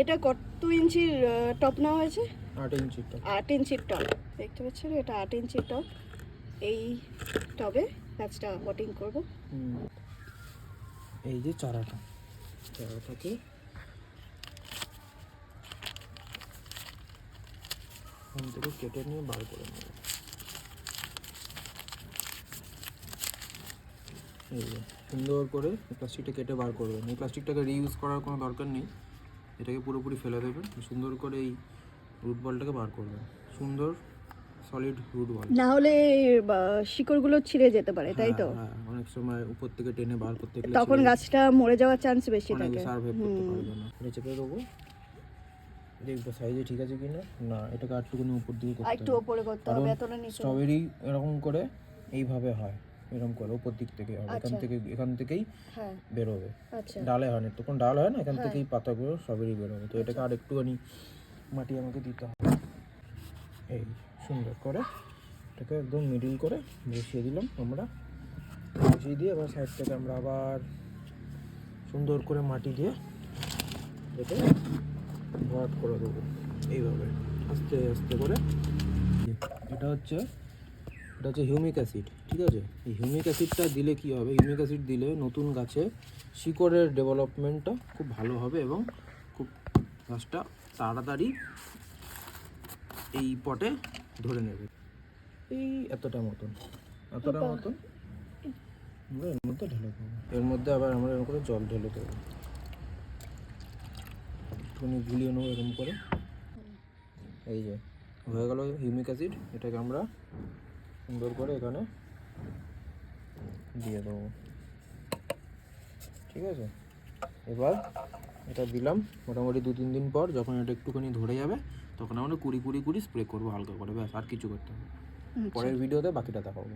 এটা কত ইঞ্চির টপ নেওয়া হয়েছে? আট ইঞ্চিটা আট ইঞ্চির টপ দেখতে পাচ্ছেন এটা আট ইঞ্চির টপ এই টবে গাছটা পটিং করব। এই যে চারাটা চারাটাকে এখান থেকে কেটে নিয়ে বার করে নেব। এই সুন্দর করে প্লাস্টিকটা কেটে বার করবেন। এই প্লাস্টিকটাকে রিইউজ করার কোনো দরকার নেই। এটাকে পুরোপুরি ফেলে দেবেন সুন্দর করে এই রুট বলটাকে বার করবেন সুন্দর সলিড রুট বল না হলে শিকড়গুলো ছিঁড়ে যেতে পারে তাই তো? হ্যাঁ, হ্যাঁ, অনেক সময় উপর থেকে টেনে বার করতে গেলে তখন গাছটা মরে যাওয়ার চান্স বেশি থাকে। সার্ভাইভ করতে পারবে না। এটা চেপে দেবো। দেখব সাইজে ঠিক আছে কিনা? না এটাকে আরেকটুখানি উপর দিকে করতে একটু হবে। ওপরে করতে কারণ হবে এতটা নিচে স্ট্রবেরি এরকম করে এইভাবে হয়। এরকম করে উপর দিক থেকে হবে এখান আচ্ছা। থেকে এখান থেকেই হ্যাঁ। বেরোবে। আচ্ছা। ডালে হয় না তখন ডাল হয় না এখান হ্যাঁ। থেকেই পাতাগুলো স্ট্রবেরি বেরোবে তো এটাকে আর একটুখানি মাটি আমাকে দিতে হবে। এই সুন্দর করে এটাকে একদম মিডিল করে বসিয়ে দিলাম আমরা। বসিয়ে দিয়ে এবার সাইড থেকে আমরা আবার সুন্দর করে মাটি দিয়ে এটাকে ভরাট করে দেবো। এইভাবে আস্তে আস্তে করে। এটা হচ্ছে এটা হচ্ছে হিউমিক অ্যাসিড ঠিক আছে? এই হিউমিক অ্যাসিডটা দিলে কি হবে? হিউমিক অ্যাসিড দিলে নতুন গাছে শিকড়ের ডেভেলপমেন্টটা খুব ভালো হবে এবং খুব গাছটা তাড়াতাড়ি এই পটে ধরে নেবে। এই এতটা মতন এতটা মতন। আমরা এর মধ্যে ঢেলে দেবো। এর মধ্যে আবার আমরা এরকম করে জল ঢেলে দেবো। একটুখানি গুলিয়ে নেব এরকম করে। এই যে হয়ে গেল হিউমিক অ্যাসিড এটাকে আমরা সুন্দর করে এখানে দিয়ে দেবো। ঠিক আছে? এবার এটা দিলাম। মোটামুটি দু তিন দিন পর যখন এটা একটুখানি ধরে যাবে তখন আমরা কুড়ি কুড়ি কুড়ি স্প্রে করব হালকা করে। ব্যাস আর কিছু করতে হবে আচ্ছা। পরের ভিডিওতে বাকিটা দেখাবো।